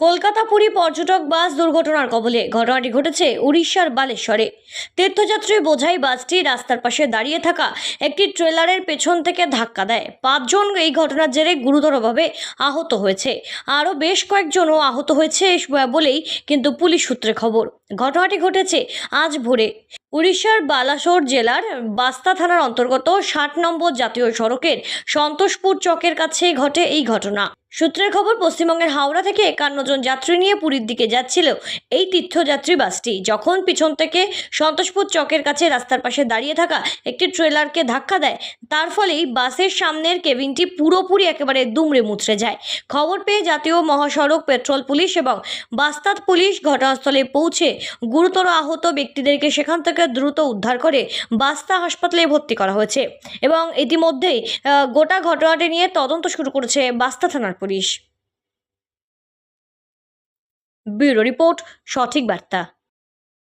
কলকাতা পুরী পর্যটক বাস দুর্ঘটনার কবলে ঘটনাটি ঘটেছে উড়িষ্যার বালেশ্বরে। তীর্থযাত্রী বোঝাই বাসটি রাস্তার পাশে দাঁড়িয়ে থাকা একটি ট্রেলারের পেছন থেকে ধাক্কা দেয়। পাঁচজন এই ঘটনার জেরে গুরুতরভাবে আহত হয়েছে। আরও বেশ কয়েকজনও আহত হয়েছে বলেই কিন্তু পুলিশ সূত্রে খবর। ঘটনাটি ঘটেছে আজ ভোরে। উড়িষ্যার বালাসোর জেলার বাস্তা থানার অন্তর্গত ষাট নম্বর জাতীয় সড়কের সন্তোষপুর চকের কাছে ঘটে এই ঘটনা। সূত্রের খবর, পশ্চিমবঙ্গের হাওড়া থেকে একান্ন জন যাত্রী নিয়ে পুরীর দিকে যাচ্ছিল এই তীর্থযাত্রী বাসটি। যখন পিছন থেকে সন্তোষপুর চকের কাছে রাস্তার পাশে দাঁড়িয়ে থাকা একটি ট্রেলারকে ধাক্কা দেয়, তার ফলেই বাসের সামনের কেবিনটি পুরোপুরি একেবারে দুমড়ে মুচড়ে যায়। খবর পেয়ে জাতীয় মহাসড়ক, পেট্রোল পুলিশ এবং বাস্তাদ পুলিশ ঘটনাস্থলে পৌঁছে গুরুতর আহত ব্যক্তিদেরকে সেখান থেকে দ্রুত উদ্ধার করে বাস্তা হাসপাতালে ভর্তি করা হয়েছে। এবং ইতিমধ্যেই গোটা ঘটনাটি নিয়ে তদন্ত শুরু করেছে বাস্তা থানার পুলিশ। ব্যুরো রিপোর্ট সঠিক বার্তা।